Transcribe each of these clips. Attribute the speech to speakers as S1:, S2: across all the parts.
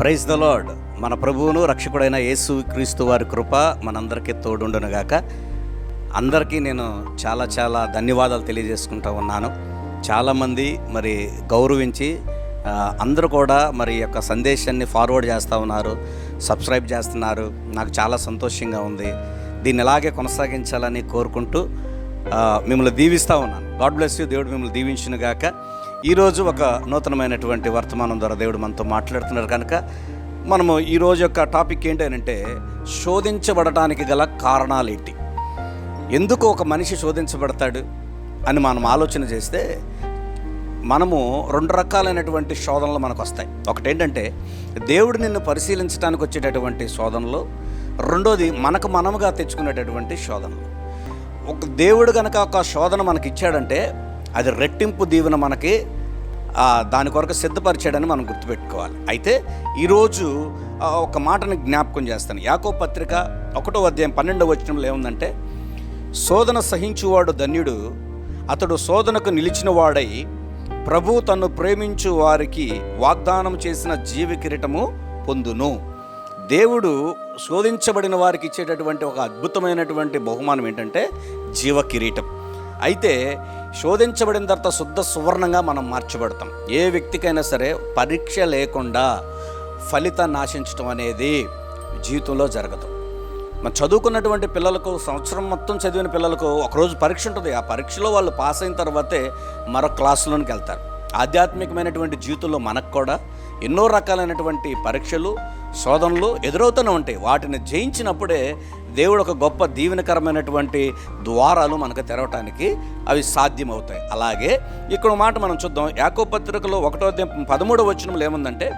S1: Praise the lord మన ప్రభువును రక్షకుడైన యేసు క్రీస్తు వారి కృప మనందరికీ తోడుండునుగాక. అందరికీ నేను చాలా చాలా ధన్యవాదాలు తెలియజేసుకుంటూ ఉన్నాను. చాలామంది మరి గౌరవించి అందరూ కూడా మరి యొక్క సందేశాన్ని ఫార్వర్డ్ చేస్తూ ఉన్నారు సబ్స్క్రైబ్ చేస్తున్నారు. నాకు చాలా సంతోషంగా ఉంది. దీన్ని ఇలాగే కొనసాగించాలని కోరుకుంటూ మిమ్మల్ని దీవిస్తూ ఉన్నాను. God bless you. దేవుడు మిమ్మల్ని దీవించును గాక ఈరోజు ఒక నూతనమైనటువంటి వర్తమానం ద్వారా దేవుడు మనతో మాట్లాడుతున్నారు కనుక మనము ఈరోజు యొక్క టాపిక్ ఏంటంటే శోధించబడటానికి గల కారణాలు ఏంటి? ఎందుకు ఒక మనిషి శోధించబడతాడు అని మనం ఆలోచన చేస్తే మనము రెండు రకాలైనటువంటి శోధనలు మనకు వస్తాయి. ఒకటేంటంటే దేవుడు నిన్ను పరిశీలించడానికి వచ్చేటటువంటి శోధనలు రెండోది మనకు మనముగా తెచ్చుకునేటటువంటి శోధనలు. ఒక దేవుడు కనుక ఒక శోధన మనకి ఇచ్చాడంటే అది రెట్టింపు దీవెన మనకి దాని కొరకు సిద్ధపరిచాడని మనం గుర్తుపెట్టుకోవాలి. అయితే ఈరోజు ఒక మాటను జ్ఞాపకం చేస్తాను. యాకో పత్రిక ఒకటో అధ్యాయం పన్నెండవ వచనంలో ఏముందంటే శోధన సహించువాడు ధన్యుడు అతడు శోధనకు నిలిచిన వాడై ప్రభు తన్ను ప్రేమించు వారికి వాగ్దానం చేసిన జీవ కిరీటము పొందును. దేవుడు శోధించబడిన వారికి ఇచ్చేటటువంటి ఒక అద్భుతమైనటువంటి బహుమానం ఏంటంటే జీవ కిరీటం. అయితే శోధించబడిన తర్వాత శుద్ధ సువర్ణంగా మనం మార్చబడతాం. ఏ వ్యక్తికైనా సరే పరీక్ష లేకుండా ఫలితాన్ని ఆశించడం అనేది జీవితంలో జరగదు. మన చదువుకున్నటువంటి పిల్లలకు సంవత్సరం మొత్తం చదివిన పిల్లలకు ఒకరోజు పరీక్ష ఉంటుంది. ఆ పరీక్షలో వాళ్ళు పాస్ అయిన తర్వాతే మరో క్లాసులోనికి వెళ్తారు. ఆధ్యాత్మికమైనటువంటి జీవితంలో మనకు కూడా ఎన్నో రకాలైనటువంటి పరీక్షలు శోధనలు ఎదురవుతూనే ఉంటాయి. వాటిని జయించినప్పుడే దేవుడు ఒక గొప్ప దీవెనకరమైనటువంటి ద్వారాలు మనకు తెరవటానికి అవి సాధ్యమవుతాయి. అలాగే ఇక్కడ మాట మనం చూద్దాం. యాకో పత్రికలో ఒకటో పదమూడో వచనంలో ఏముందంటే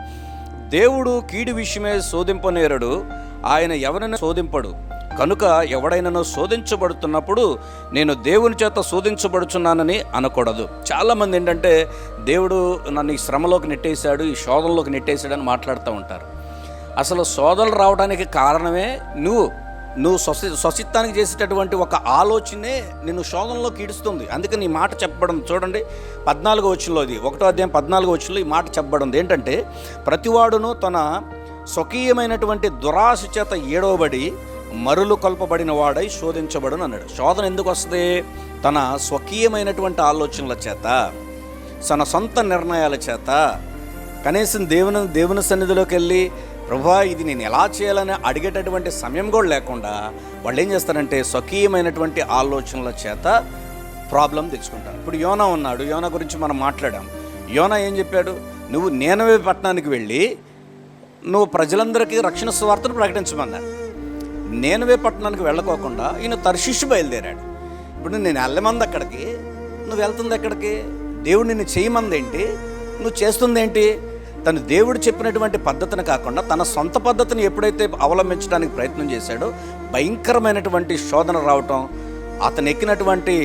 S1: దేవుడు కీడు విషయమే శోధింపనేరడు ఆయన ఎవరిని శోధింపడు. కనుక ఎవడైనాను శోధించబడుతున్నప్పుడు నేను దేవుని చేత శోధించబడుచున్నానని అనకూడదు. చాలామంది ఏంటంటే దేవుడు నన్ను ఈ శ్రమలోకి నెట్టేశాడు ఈ శోధనలోకి నెట్టేశాడని మాట్లాడుతూ ఉంటారు. అసలు సోదరులు రావడానికి కారణమే నువ్వు. నువ్వు స్వసి స్వసిత్వానికి చేసేటటువంటి ఒక ఆలోచనే నిన్ను శోధనలోకి ఈడుస్తుంది. అందుకని ఈ మాట చెప్పబడం చూడండి పద్నాలుగో వచ్చంలో ఇది ఒకటో అధ్యాయం పద్నాలుగో వచ్చంలో ఈ మాట చెప్పబడింది ఏంటంటే ప్రతివాడును తన స్వకీయమైనటువంటి దురాశ చేత ఏడవబడి మరులు కొల్పబడిన వాడై శోధించబడును అన్నాడు. శోధన ఎందుకు వస్తుంది? తన స్వకీయమైనటువంటి ఆలోచనల చేత తన సొంత నిర్ణయాల చేత. కనీసం దేవుని దేవుని సన్నిధిలోకి వెళ్ళి ప్రభా ఇది నేను ఎలా చేయాలని అడిగేటటువంటి సమయం కూడా లేకుండా వాళ్ళు ఏం చేస్తారంటే స్వకీయమైనటువంటి ఆలోచనల చేత ప్రాబ్లం తెచ్చుకుంటారు. ఇప్పుడు యోనా ఉన్నాడు యోనా గురించి మనం మాట్లాడాం. యోనా ఏం చెప్పాడు? నువ్వు నేనవే పట్టణానికి వెళ్ళి నువ్వు ప్రజలందరికీ రక్షణ స్వార్థను ప్రకటించమన్నాడు నేనవే పట్టణానికి వెళ్ళకోకుండా ఈయన తర్షిషు బయలుదేరాడు. ఇప్పుడు నేను వెళ్ళమంది అక్కడికి నువ్వు వెళ్తుంది ఎక్కడికి? దేవుడు నిన్ను చేయమంది ఏంటి నువ్వు చేస్తుంది ఏంటి తను దేవుడు చెప్పినటువంటి పద్ధతిని కాకుండా తన సొంత పద్ధతిని ఎప్పుడైతే అవలంబించడానికి ప్రయత్నం చేశాడో భయంకరమైనటువంటి శోధన రావటం అతను ఎక్కినటువంటి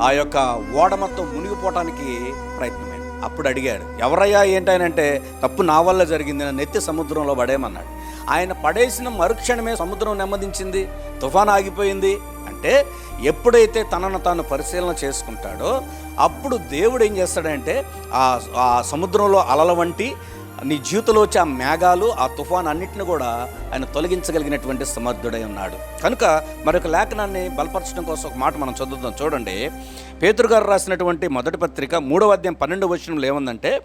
S1: ఆ యొక్క ఓడ మొత్తం మునిగిపోవటానికి ప్రయత్నమైంది. అప్పుడు అడిగాడు ఎవరయ్యా ఏంటంటే తప్పు నా వల్ల జరిగింది నన్ను ఎత్తి సముద్రంలో పడేయమన్నాడు. ఆయన పడేసిన మరుక్షణమే సముద్రం నెమ్మదించింది తుఫాన్ ఆగిపోయింది అంటే ఎప్పుడైతే తనను తాను పరిశీలన చేసుకుంటాడో అప్పుడు దేవుడు ఏం చేస్తాడంటే ఆ సముద్రంలో అలల వంటి నీ జీవితంలో వచ్చే ఆ మేఘాలు ఆ తుఫాన్ అన్నింటిని కూడా ఆయన తొలగించగలిగినటువంటి సమర్థుడై ఉన్నాడు. కనుక మరొక లేఖనాన్ని బలపరచడం కోసం ఒక మాట మనం చదువుతాం చూడండి. పేతురు గారు రాసినటువంటి మొదటి పత్రిక మూడవ అధ్యాయం పన్నెండు వచనంలో ఏముందంటే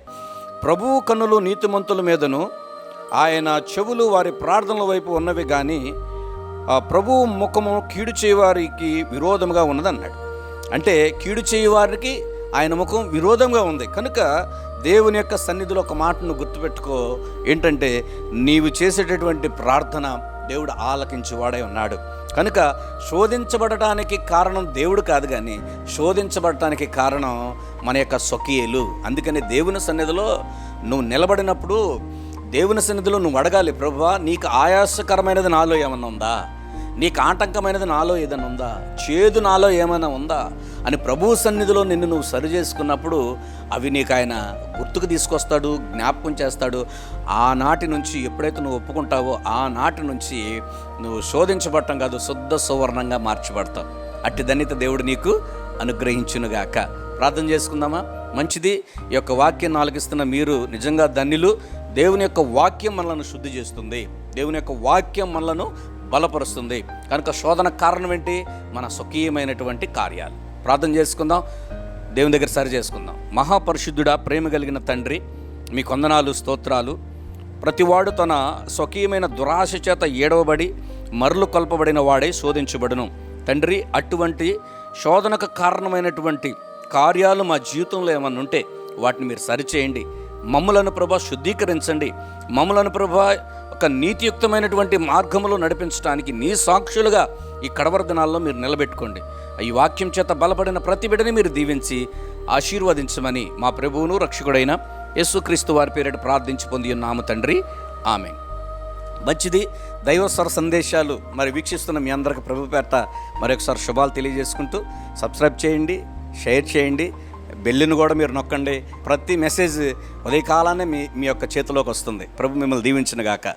S1: ప్రభువు కన్నులు నీతిమంతుల మీదను ఆయన చెవులు వారి ప్రార్థనల వైపు ఉన్నవి కానీ ప్రభువు ముఖము కీడు చేయవారికి విరోధముగా ఉన్నదన్నాడు. అంటే కీడు చేయవారికి ఆయన ముఖం విరోధంగా ఉంది. కనుక దేవుని యొక్క సన్నిధిలో ఒక మాటను గుర్తుపెట్టుకో. ఏంటంటే నీవు చేసేటటువంటి ప్రార్థన దేవుడు ఆలకించి వాడై ఉన్నాడు. కనుక శోధించబడటానికి కారణం దేవుడు కాదు కానీ శోధించబడటానికి కారణం మన యొక్క స్వకీయులు. అందుకని దేవుని సన్నిధిలో నువ్వు నిలబడినప్పుడు దేవుని సన్నిధిలో నువ్వు అడగాలి ప్రభువా నీకు ఆయాసకరమైనది నాలో ఏమన్నా ఉందా? నీకు ఆటంకమైనది నాలో ఏదైనా ఉందా? చేదు నాలో ఏమైనా ఉందా? అని ప్రభువు సన్నిధిలో నిన్ను నువ్వు సరి చేసుకున్నప్పుడు అవి నీకు ఆయన గుర్తుకు తీసుకొస్తాడు జ్ఞాపకం చేస్తాడు. ఆనాటి నుంచి ఎప్పుడైతే నువ్వు ఒప్పుకుంటావో ఆనాటి నుంచి నువ్వు శోధించబడటం కాదు శుద్ధ సువర్ణంగా మార్చబడతావు. అట్టి ధన్యత దేవుడు నీకు అనుగ్రహించునుగాక. ప్రార్థన చేసుకుందామా? మంచిది. ఈ యొక్క వాక్యం నాలుగిస్తున్న మీరు నిజంగా ధన్యులు. దేవుని యొక్క వాక్యం మనలను శుద్ధి చేస్తుంది. దేవుని యొక్క వాక్యం మనలను బలపరుస్తుంది. కనుక శోధన కారణం ఏంటి? మన స్వకీయమైనటువంటి కార్యాలు. ప్రార్థన చేసుకుందాం. దేవుని దగ్గర సరి చేసుకుందాం. మహాపరిశుద్ధుడా ప్రేమ కలిగిన తండ్రి మీ కొందనాలు స్తోత్రాలు. ప్రతివాడు తన స్వకీయమైన దురాశ చేత ఏడవబడి మరలు కొల్పబడిన వాడే శోధించబడును. తండ్రి అటువంటి శోధనకు కారణమైనటువంటి కార్యాలు మా జీవితంలో ఏమన్నా ఉంటే వాటిని మీరు సరిచేయండి మమ్మలను ప్రభా శుద్ధీకరించండి. మమ్మలను ప్రభా ఒక నీతియుక్తమైనటువంటి మార్గములో నడిపించడానికి నీ సాక్షులుగా ఈ కడవర దినాల్లో మీరు నిలబెట్టుకోండి. ఈ వాక్యం చేత బలపడిన ప్రతి బిడ్డని మీరు దీవించి ఆశీర్వదించమని మా ప్రభువును రక్షకుడైన యేసుక్రీస్తు వారి పేరిట ప్రార్థించి పొంది ఉన్నాము తండ్రి. ఆమె మంచిది. దైవస్వర సందేశాలు మరి వీక్షిస్తున్న మీ అందరికి ప్రభు పేట మరొకసారి శుభాలు తెలియజేసుకుంటూ సబ్స్క్రైబ్ చేయండి షేర్ చేయండి. బెల్లిని కూడా మీరు నొక్కండి. ప్రతి మెసేజ్ ఉదయకాలానే మీ మీ యొక్క చేతిలోకి వస్తుంది. ప్రభు మిమ్మల్ని దీవించిన గాక.